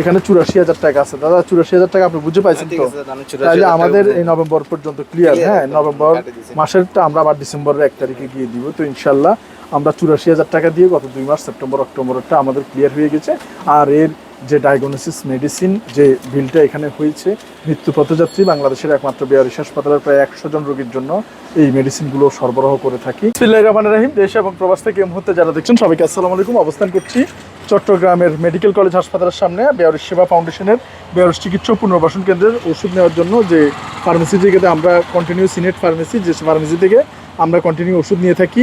এখানে চুরাশি হাজার টাকা আছে। দাদা চুরাশি হাজার টাকা আপনি বুঝে পাইছেন তো? আছে, আমি 84 তাহলে আমাদের এই নভেম্বর পর্যন্ত ক্লিয়ার হ্যাঁ নভেম্বর। মাসেরটা আমরা আবার ডিসেম্বরের এক তারিখে গিয়ে দিব তো ইনশাল্লাহ আমরা চুরাশি হাজার টাকা দিয়ে গত দুই মাস সেপ্টেম্বর অক্টোবরটা আমাদের ক্লিয়ার হয়ে গেছে। আর এর যে ডায়াগনোসিস মেডিসিন যে বিলটা এখানে হয়েছে মৃত্যু পথযাত্রী বাংলাদেশের একমাত্র বেয়ারিশ হাসপাতালের প্রায় একশো জন রোগীর জন্য এই মেডিসিনগুলো সরবরাহ করে থাকি। রহমানির রহিম দেশ এবং প্রবাস থেকে এই মুহূর্তে যারা দেখছেন সবাইকে আসসালামু আলাইকুম। অবস্থান করছি চট্টগ্রামের মেডিকেল কলেজ হাসপাতালের সামনে বেয়ারিশ সেবা ফাউন্ডেশনের বেয়ারিশ চিকিৎসা পুনর্বাসন কেন্দ্রের ওষুধ নেওয়ার জন্য যে ফার্মেসি থেকে আমরা কন্টিনিউ সিনেট ফার্মেসি যে ফার্মেসি থেকে আমরা কন্টিনিউ ওষুধ নিয়ে থাকি,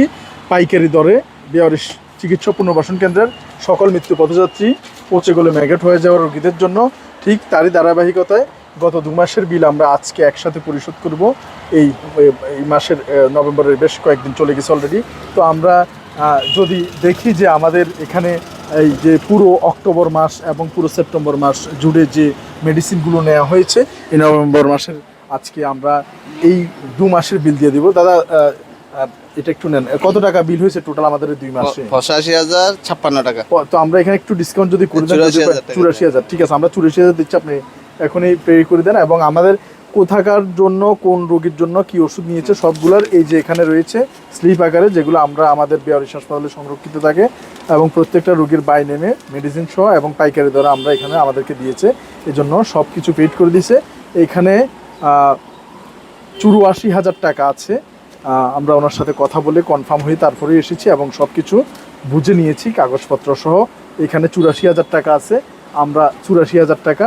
পাইকারি দরে বেয়ারিশ চিকিৎসা পুনর্বাসন কেন্দ্রের সকল মৃত্যু পথযাত্রী পচে গলে ম্যাগেট হয়ে যাওয়া রোগীদের জন্য ঠিক তারই ধারাবাহিকতায় গত দু মাসের বিল আমরা আজকে একসাথে পরিশোধ করব। এই এই মাসের নভেম্বরের বেশ কয়েকদিন চলে গেছে অলরেডি তো আমরা যদি দেখি যে আমাদের এখানে এই যে পুরো অক্টোবর মাস এবং পুরো সেপ্টেম্বর মাস জুড়ে যে মেডিসিনগুলো নেওয়া হয়েছে এই নভেম্বর মাসের আজকে আমরা এই দু মাসের বিল দিয়ে দিব। দাদা এটা একটু নেন। কত টাকা বিল হয়েছে টোটাল আমাদের দুই মাসে? পঁচাশি হাজার ছাপ্পান্ন টাকা। তো আমরা এখানে একটু ডিসকাউন্ট যদি করে দেন চুরাশি হাজার ঠিক আছে আমরা চুরাশি হাজার দিচ্ছি আপনি এখনই পে করে দেন। এবং আমাদের কোথাকার জন্য, কোন রোগীর জন্য, কি ওষুধ নিয়েছে, সবগুলোর এই যে এখানে রয়েছে স্লিপ আকারে, যেগুলো আমরা আমাদের বেয়ারিশ হাসপাতালে সংরক্ষিত থাকে এবং প্রত্যেকটা রোগীর বাই নেমে মেডিসিন সহ এবং পাইকারি দ্বারা আমরা এখানে আমাদেরকে দিয়েছে। এই জন্য সব কিছু পেড করে দিয়েছে এখানে চুরাশি হাজার টাকা আছে। আমরা ওনার সাথে কথা বলে কনফার্ম হয়ে তারপরে এসেছি এবং সব কিছু বুঝে নিয়েছি, কাগজপত্র সহ। এখানে চুরাশি হাজার টাকা আছে। আমরা চুরাশি হাজার টাকা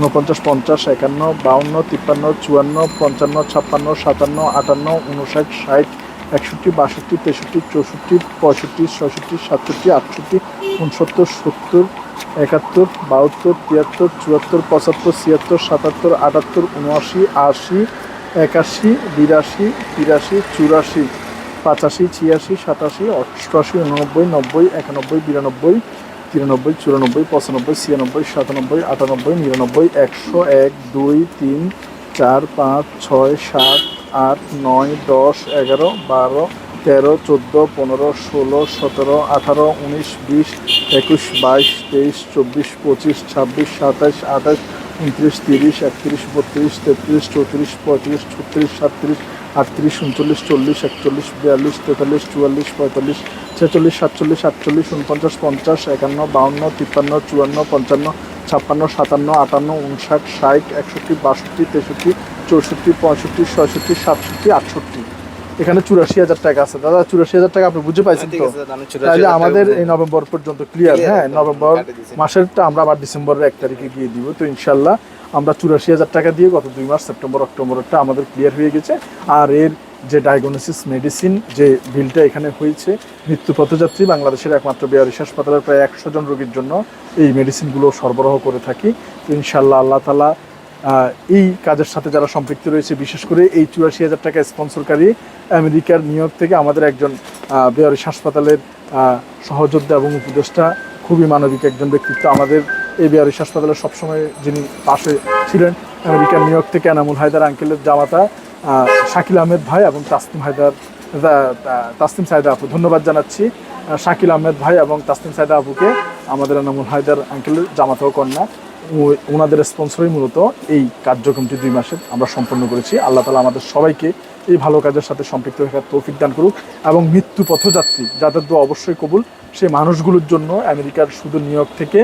উনপঞ্চাশ পঞ্চাশ, একান্ন, বাউন্ন, তিপ্পান্ন, চুয়ান্ন, পঞ্চান্ন, ছাপ্পান্ন, সাতান্ন, আটান্ন উনষাট ষাট, একষট্টি, বাষট্টি, তেষট্টি, চৌষট্টি, পঁয়ষট্টি, ছয়ষট্টি, সাতষট্টি, আটষট্টি উনসত্তর সত্তর, একাত্তর, বাহাত্তর, তিয়াত্তর, চুয়াত্তর, পঁচাত্তর, ছিয়াত্তর, সাতাত্তর, আটাত্তর, উনআশি, আশি, একাশি, বিরাশি, তিরাশি, চুরাশি, পঁচাশি, ছিয়াশি, সাতাশি, অষ্টআশি, উননব্বই, নব্বই, একানব্বই, বিরানব্বই তিরানব্বই, চুরানব্বই, পঁচানব্বই, ছিয়ানব্বই, সাতানব্বই, আটানব্বই, নিরানব্বই, একশো এক, দুই, তিন, চার, পাঁচ, ছয়, সাত, আট, নয়, দশ, এগারো, বারো, তেরো, চোদ্দ, পনেরো, ষোলো, সতেরো, আঠারো, উনিশ, বিশ, একুশ, বাইশ, তেইশ, চব্বিশ, পঁচিশ, ছাব্বিশ সাতাশ আঠাশ, উনত্রিশ, তিরিশ, একত্রিশ, বত্রিশ, তেত্রিশ, চৌত্রিশ, পঁয়ত্রিশ, ছত্রিশ, সাতত্রিশ আটত্রিশ উনচল্লিশ চল্লিশ একচল্লিশ বিয়াল্লিশ তেতাল্লিশ চুয়াল্লিশ পঁয়তাল্লিশ ছেচল্লিশ সাতচল্লিশ আটচল্লিশ উনপঞ্চাশ পঞ্চাশ একান্ন বাউন্ন তিপ্পান্ন চুয়ান্ন পঞ্চান্ন ছাপ্পান্ন সাতান্ন আটান্ন উনষাট ষাট একষট্টি বাষট্টি তেষট্টি চৌষট্টি পঁয়ষট্টি ছয়ষট্টি সাতষট্টি আটষট্টি। এখানে চুরাশি হাজার টাকা আছে। দাদা চুরাশি হাজার টাকা আপনি বুঝে পাইছেন তো? আমি 84 তাহলে আমাদের এই নভেম্বর পর্যন্ত ক্লিয়ার হ্যাঁ নভেম্বর মাসেরটা আমরা আবার ডিসেম্বরের এক তারিখে গিয়ে দিব তো ইনশাল্লাহ আমরা চুরাশি হাজার টাকা দিয়ে গত দুই মাস সেপ্টেম্বর অক্টোবরটা আমাদের ক্লিয়ার হয়ে গেছে। আর এর যে ডায়াগনোসিস মেডিসিন যে বিলটা এখানে হয়েছে মৃত্যু পথযাত্রী বাংলাদেশের একমাত্র বেয়ারিশ হাসপাতালের প্রায় একশো জন রোগীর জন্য এই মেডিসিনগুলো সরবরাহ করে থাকি। ইনশাল্লাহ আল্লাহ তালা এই কাজের সাথে যারা সম্পৃক্ত রয়েছে বিশেষ করে এই চুরাশি হাজার টাকা স্পন্সরকারী আমেরিকার নিউ ইয়র্ক থেকে আমাদের একজন আহ, হাসপাতালের সহযোদ্ধা এবং উপদেষ্টা খুবই মানবিক একজন ব্যক্তিত্ব আমাদের এই বিহারিস হাসপাতালে সবসময় যিনি পাশে ছিলেন, আমেরিকার নিউ ইয়র্ক থেকে এনামুল হায়দার আঙ্কেলের জামাতা শাকিল আহমেদ ভাই এবং তাসনিম হায়দার তাসনিম সাইদা আপু। ধন্যবাদ জানাচ্ছি শাকিল আহমেদ ভাই এবং তাসনিম সাইদা আপুকে, আমাদের এনামুল হায়দার আঙ্কেলের জামাতা কন্যা। ওনাদের স্পন্সরই মূলত এই কার্যক্রমটি দুই মাসে আমরা সম্পন্ন করেছি। আল্লাহ তালা আমাদের সবাইকে এই ভালো কাজের সাথে সম্পৃক্ত থাকার তৌফিক দান করুক এবং মৃত্যু পথযাত্রী, যাদের দোয়া অবশ্যই কবুল, সেই মানুষগুলোর জন্য আমেরিকার শুধু নিউ ইয়র্ক থেকে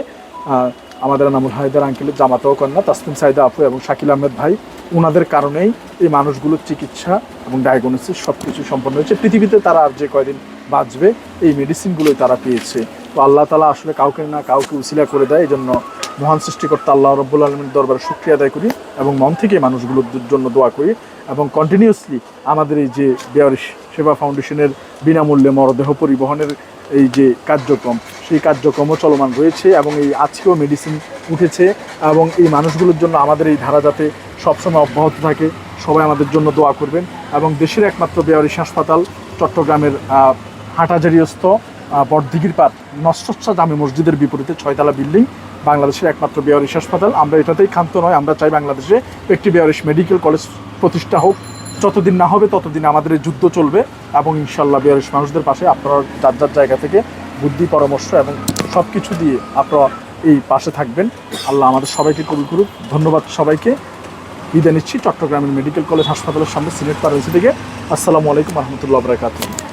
আমাদের নামুল হায়দার আঙ্কেলের জামাতাও কন্যা তাসলিম সাইদা আপু এবং শাকিল আহমেদ ভাই ওনাদের কারণেই এই মানুষগুলোর চিকিৎসা এবং ডায়াগনোসিস সব কিছু সম্পন্ন হয়েছে। পৃথিবীতে তারা আর যে কয়দিন বাঁচবে, এই মেডিসিনগুলোই তারা পেয়েছে। তো আল্লাহ তালা আসলে কাউকে না কাউকে উসিলা করে দেয় এই জন্য মহান সৃষ্টিকর্তা আল্লাহ রব্বুল আলমীর দরবারে শুক্রিয়া আদায় করি এবং মন থেকে মানুষগুলোর জন্য দোয়া করি এবং কন্টিনিউসলি আমাদের এই যে বেয়ারিশ সেবা ফাউন্ডেশনের বিনামূল্যে মরদেহ পরিবহনের এই যে কার্যক্রম সেই কার্যক্রমও চলমান রয়েছে এবং এই আজকেও মেডিসিন উঠেছে এবং এই মানুষগুলোর জন্য আমাদের এই ধারা যাতে সবসময় অব্যাহত থাকে, সবাই আমাদের জন্য দোয়া করবেন এবং দেশের একমাত্র বেয়ারিশ হাসপাতাল চট্টগ্রামের হাটাজারিয়স্থ বটদিঘির পাত নষ্টচ্ছা জামে মসজিদের বিপরীতে ছয়তলা বিল্ডিং বাংলাদেশের একমাত্র বেয়ারিশ হাসপাতাল। আমরা এটাতেই ক্ষান্ত নয়, আমরা চাই বাংলাদেশে একটি বেয়ারিশ মেডিকেল কলেজ প্রতিষ্ঠা হোক। যতদিন না হবে ততদিন আমাদের যুদ্ধ চলবে এবং ইনশাল্লাহ বেয়ারিশ মানুষদের পাশে আপনারা যার যার জায়গা থেকে বুদ্ধি, পরামর্শ এবং সব কিছু দিয়ে আপনারা এই পাশে থাকবেন। আল্লাহ আমাদের সবাইকে কবুল করুক। ধন্যবাদ সবাইকে। বিদায় নিচ্ছি চট্টগ্রামের মেডিকেল কলেজ হাসপাতালের সামনে সিলেট হয়েছে থেকে আসসালামু আলাইকুম রহমতুল্লাহ বরাকাতুহ।